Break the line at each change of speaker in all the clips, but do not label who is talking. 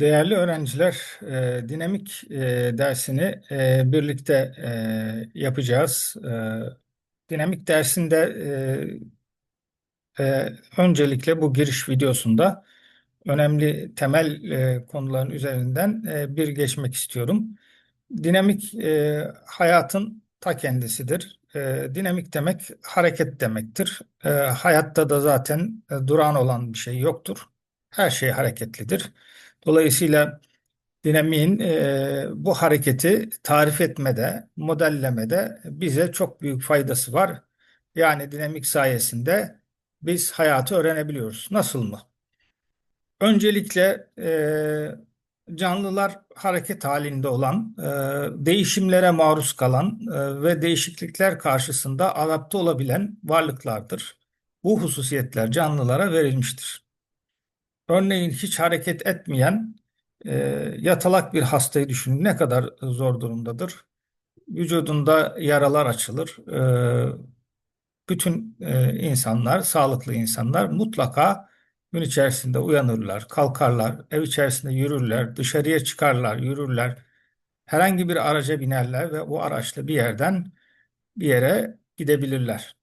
Değerli öğrenciler, e, dinamik e, dersini e, birlikte e, yapacağız. E, dinamik dersinde e, e, öncelikle bu giriş videosunda önemli temel e, konuların üzerinden e, bir geçmek istiyorum. Dinamik e, hayatın ta kendisidir. E, dinamik demek hareket demektir. E, hayatta da zaten e, durağan olan bir şey yoktur. Her şey hareketlidir. Dolayısıyla dinamiğin e, bu hareketi tarif etmede, modellemede bize çok büyük faydası var. Yani dinamik sayesinde biz hayatı öğrenebiliyoruz. Nasıl mı? Öncelikle e, canlılar hareket halinde olan, e, değişimlere maruz kalan e, ve değişiklikler karşısında adapte olabilen varlıklardır. Bu hususiyetler canlılara verilmiştir. Örneğin hiç hareket etmeyen e, yatalak bir hastayı düşünün ne kadar zor durumdadır. Vücudunda yaralar açılır. E, bütün e, insanlar, sağlıklı insanlar mutlaka gün içerisinde uyanırlar, kalkarlar, ev içerisinde yürürler, dışarıya çıkarlar, yürürler. Herhangi bir araca binerler ve o araçla bir yerden bir yere gidebilirler.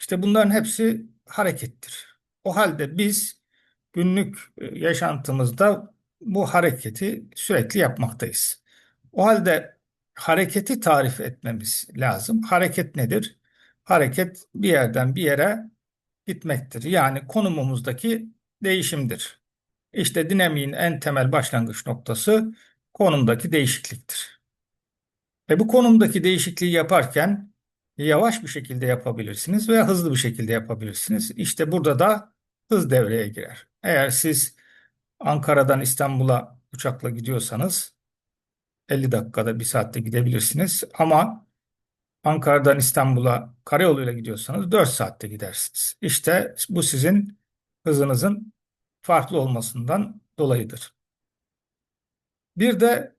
İşte bunların hepsi harekettir. O halde biz günlük e, yaşantımızda bu hareketi sürekli yapmaktayız. O halde hareketi tarif etmemiz lazım. Hareket nedir? Hareket bir yerden bir yere gitmektir. Yani konumumuzdaki değişimdir. İşte dinamiğin en temel başlangıç noktası konumdaki değişikliktir. Ve bu konumdaki değişikliği yaparken yavaş bir şekilde yapabilirsiniz veya hızlı bir şekilde yapabilirsiniz. İşte burada da hız devreye girer. Eğer siz Ankara'dan İstanbul'a uçakla gidiyorsanız 50 dakikada bir saatte gidebilirsiniz. Ama Ankara'dan İstanbul'a karayoluyla gidiyorsanız 4 saatte gidersiniz. İşte bu sizin hızınızın farklı olmasından dolayıdır. Bir de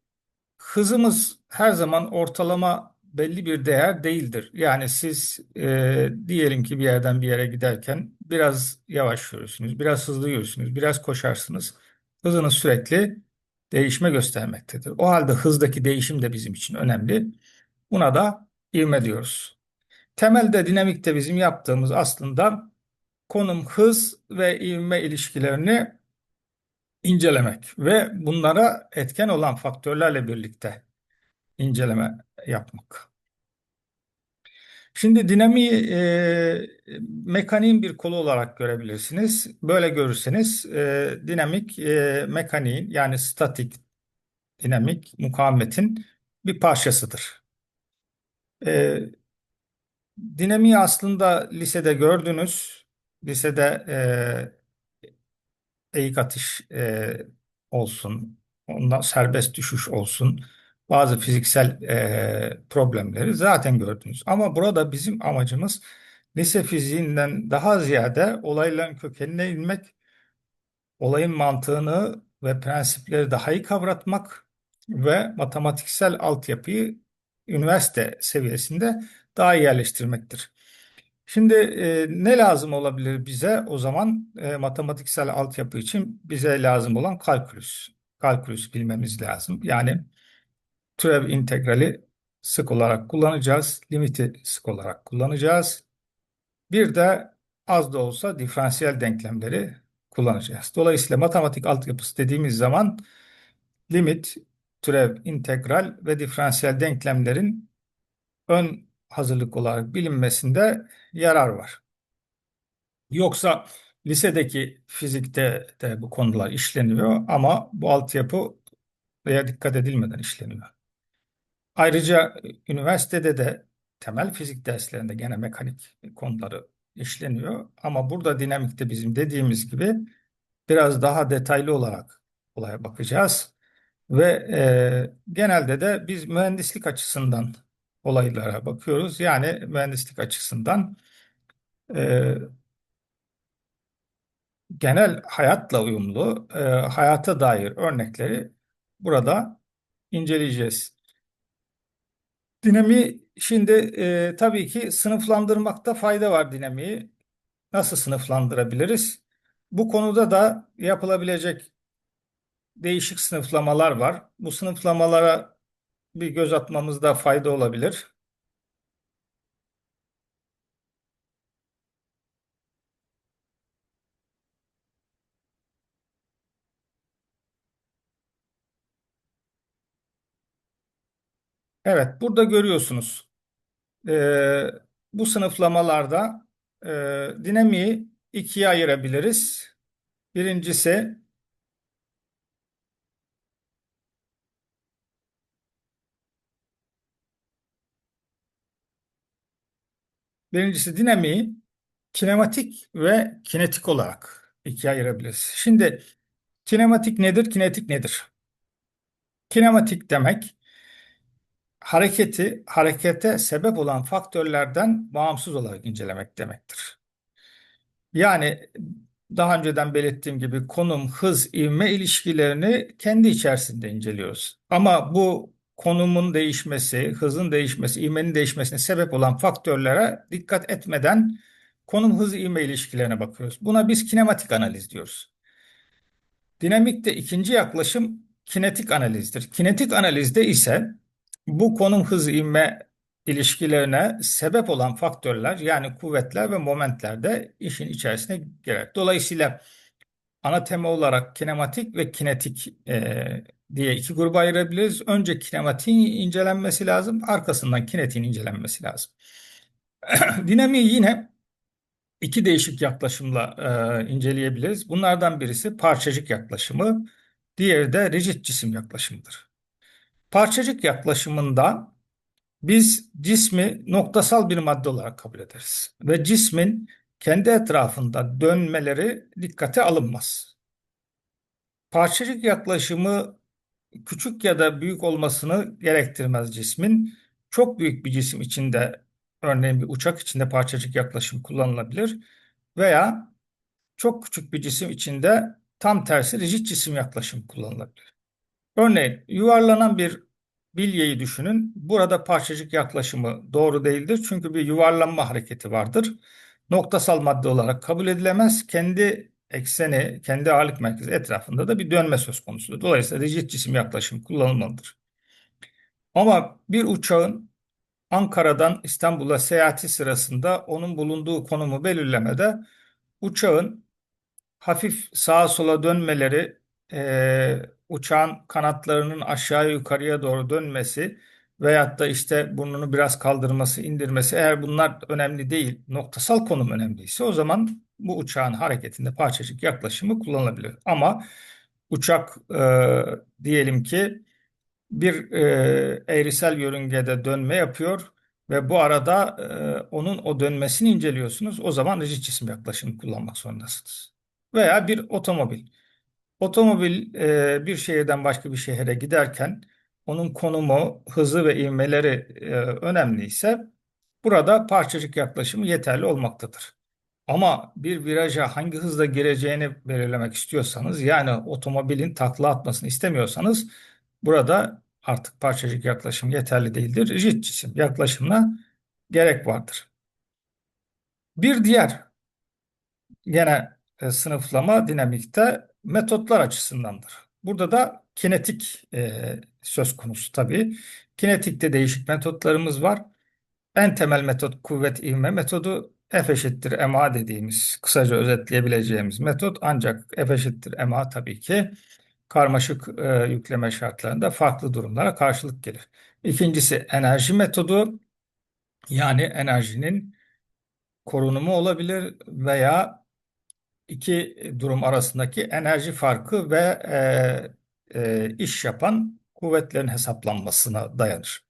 hızımız her zaman ortalama belli bir değer değildir. Yani siz e, diyelim ki bir yerden bir yere giderken biraz yavaş yürürsünüz, biraz hızlı yürürsünüz, biraz koşarsınız. Hızınız sürekli değişme göstermektedir. O halde hızdaki değişim de bizim için önemli. Buna da ivme diyoruz. Temelde dinamikte bizim yaptığımız aslında konum, hız ve ivme ilişkilerini incelemek ve bunlara etken olan faktörlerle birlikte inceleme yapmak. Şimdi dinamiği e, mekaniğin bir kolu olarak görebilirsiniz. Böyle görürseniz e, dinamik e, mekaniğin yani statik dinamik mukavemetin bir parçasıdır. E, dinamiği aslında lisede gördünüz. Lisede e, eğik atış e, olsun, ondan serbest düşüş olsun bazı fiziksel e, problemleri zaten gördünüz. Ama burada bizim amacımız lise fiziğinden daha ziyade olayların kökenine inmek, olayın mantığını ve prensipleri daha iyi kavratmak ve matematiksel altyapıyı üniversite seviyesinde daha iyi yerleştirmektir. Şimdi e, ne lazım olabilir bize? O zaman e, matematiksel altyapı için bize lazım olan kalkülüs. Kalkülüs bilmemiz lazım. Yani türev integrali sık olarak kullanacağız. Limiti sık olarak kullanacağız. Bir de az da olsa diferansiyel denklemleri kullanacağız. Dolayısıyla matematik altyapısı dediğimiz zaman limit, türev, integral ve diferansiyel denklemlerin ön hazırlık olarak bilinmesinde yarar var. Yoksa lisedeki fizikte de bu konular işleniyor ama bu altyapı veya dikkat edilmeden işleniyor. Ayrıca üniversitede de temel fizik derslerinde gene mekanik konuları işleniyor. Ama burada dinamikte bizim dediğimiz gibi biraz daha detaylı olarak olaya bakacağız. Ve e, genelde de biz mühendislik açısından olaylara bakıyoruz. Yani mühendislik açısından e, genel hayatla uyumlu, e, hayata dair örnekleri burada inceleyeceğiz. Dinamiği şimdi e, tabii ki sınıflandırmakta fayda var dinamiği. Nasıl sınıflandırabiliriz? Bu konuda da yapılabilecek değişik sınıflamalar var. Bu sınıflamalara bir göz atmamızda fayda olabilir. Evet, burada görüyorsunuz. Ee, bu sınıflamalarda e, dinamiği ikiye ayırabiliriz. Birincisi birincisi dinamiği kinematik ve kinetik olarak ikiye ayırabiliriz. Şimdi kinematik nedir, kinetik nedir? Kinematik demek hareketi, harekete sebep olan faktörlerden bağımsız olarak incelemek demektir. Yani daha önceden belirttiğim gibi konum, hız, ivme ilişkilerini kendi içerisinde inceliyoruz. Ama bu konumun değişmesi, hızın değişmesi, ivmenin değişmesine sebep olan faktörlere dikkat etmeden konum, hız, ivme ilişkilerine bakıyoruz. Buna biz kinematik analiz diyoruz. Dinamikte ikinci yaklaşım kinetik analizdir. Kinetik analizde ise bu konum, hız, ivme ilişkilerine sebep olan faktörler yani kuvvetler ve momentler de işin içerisine girer. Dolayısıyla ana tema olarak kinematik ve kinetik e, diye iki gruba ayırabiliriz. Önce kinematiğin incelenmesi lazım, arkasından kinetiğin incelenmesi lazım. Dinamiği yine iki değişik yaklaşımla e, inceleyebiliriz. Bunlardan birisi parçacık yaklaşımı, diğeri de rigid cisim yaklaşımıdır. Parçacık yaklaşımında biz cismi noktasal bir madde olarak kabul ederiz ve cismin kendi etrafında dönmeleri dikkate alınmaz. Parçacık yaklaşımı küçük ya da büyük olmasını gerektirmez cismin. Çok büyük bir cisim içinde örneğin bir uçak içinde parçacık yaklaşım kullanılabilir veya çok küçük bir cisim içinde tam tersi rigid cisim yaklaşım kullanılabilir. Örneğin yuvarlanan bir bilyeyi düşünün. Burada parçacık yaklaşımı doğru değildir. Çünkü bir yuvarlanma hareketi vardır. Noktasal madde olarak kabul edilemez. Kendi ekseni, kendi ağırlık merkezi etrafında da bir dönme söz konusudur. Dolayısıyla rigid cisim yaklaşımı kullanılmalıdır. Ama bir uçağın Ankara'dan İstanbul'a seyahati sırasında onun bulunduğu konumu belirlemede uçağın hafif sağa sola dönmeleri, e, uçağın kanatlarının aşağı yukarıya doğru dönmesi veyahut da işte burnunu biraz kaldırması, indirmesi eğer bunlar önemli değil, noktasal konum önemliyse o zaman bu uçağın hareketinde parçacık yaklaşımı kullanılabilir. Ama uçak e, diyelim ki bir e, eğrisel yörüngede dönme yapıyor ve bu arada e, onun o dönmesini inceliyorsunuz. O zaman rigid cisim yaklaşımı kullanmak zorundasınız. Veya bir otomobil. Otomobil e, bir şehirden başka bir şehre giderken onun konumu, hızı ve ivmeleri e, önemliyse burada parçacık yaklaşımı yeterli olmaktadır. Ama bir viraja hangi hızla gireceğini belirlemek istiyorsanız yani otomobilin takla atmasını istemiyorsanız burada artık parçacık yaklaşım yeterli değildir. Rigid cisim yaklaşımına gerek vardır. Bir diğer gene e, sınıflama dinamikte metotlar açısındandır. Burada da kinetik e, söz konusu tabii. Kinetikte değişik metotlarımız var. En temel metot kuvvet ivme metodu. F eşittir ma dediğimiz kısaca özetleyebileceğimiz metot. Ancak F eşittir ma tabii ki karmaşık e, yükleme şartlarında farklı durumlara karşılık gelir. İkincisi enerji metodu. Yani enerjinin korunumu olabilir veya iki durum arasındaki enerji farkı ve e, e, iş yapan kuvvetlerin hesaplanmasına dayanır.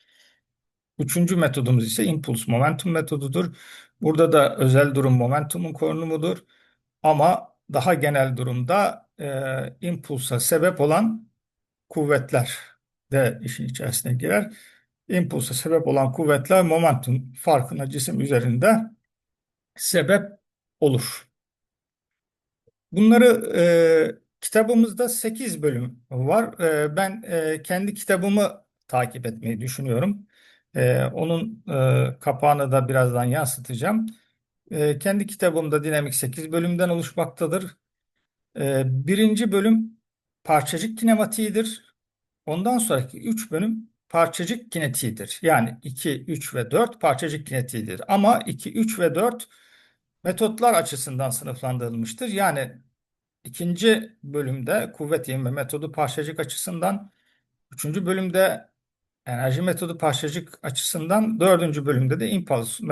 Üçüncü metodumuz ise impuls momentum metodudur. Burada da özel durum momentumun korunumudur. Ama daha genel durumda e, impulsa sebep olan kuvvetler de işin içerisine girer. Impulsa sebep olan kuvvetler momentum farkına cisim üzerinde sebep olur. Bunları e, kitabımızda 8 bölüm var. E, ben e, kendi kitabımı takip etmeyi düşünüyorum. E, onun e, kapağını da birazdan yansıtacağım. E, kendi kitabımda dinamik 8 bölümden oluşmaktadır. E, birinci bölüm parçacık kinematiğidir. Ondan sonraki 3 bölüm parçacık kinetiğidir. Yani 2, 3 ve 4 parçacık kinetiğidir. Ama 2, 3 ve 4 metotlar açısından sınıflandırılmıştır. Yani ikinci bölümde kuvvet ivme metodu parçacık açısından, üçüncü bölümde enerji metodu parçacık açısından, dördüncü bölümde de impulse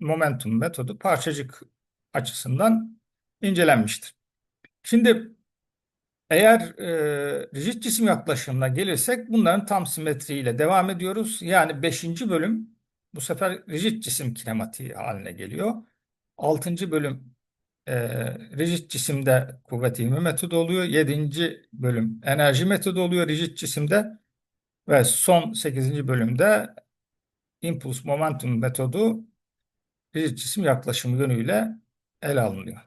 momentum metodu parçacık açısından incelenmiştir. Şimdi eğer e, rigid cisim yaklaşımına gelirsek bunların tam simetriyle devam ediyoruz. Yani 5. bölüm bu sefer rigid cisim kinematiği haline geliyor. 6. bölüm e, rigid cisimde kuvvet ivme metodu oluyor. 7. bölüm enerji metodu oluyor rigid cisimde. Ve son 8. bölümde impuls momentum metodu rigid cisim yaklaşımı yönüyle ele alınıyor.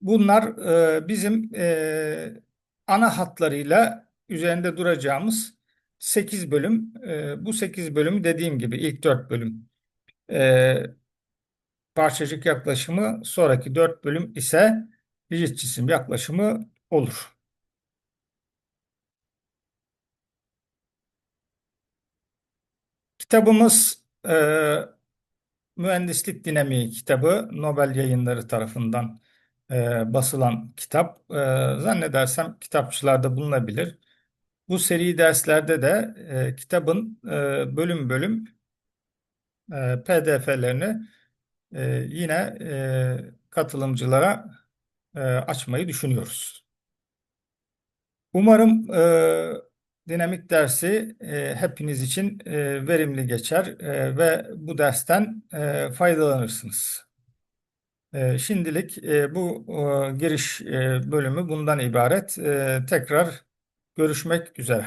Bunlar e, bizim e, ana hatlarıyla üzerinde duracağımız 8 bölüm. E, bu 8 bölüm dediğim gibi ilk 4 bölüm e, parçacık yaklaşımı, sonraki 4 bölüm ise rigid cisim yaklaşımı olur. Kitabımız e, Mühendislik Dinamiği kitabı Nobel Yayınları tarafından e, basılan kitap. E, zannedersem kitapçılarda bulunabilir. Bu seri derslerde de e, kitabın e, bölüm bölüm e, PDF'lerini e, yine e, katılımcılara e, açmayı düşünüyoruz. Umarım e, dinamik dersi e, hepiniz için e, verimli geçer e, ve bu dersten e, faydalanırsınız. E, şimdilik e, bu e, giriş e, bölümü bundan ibaret. E, tekrar görüşmek üzere.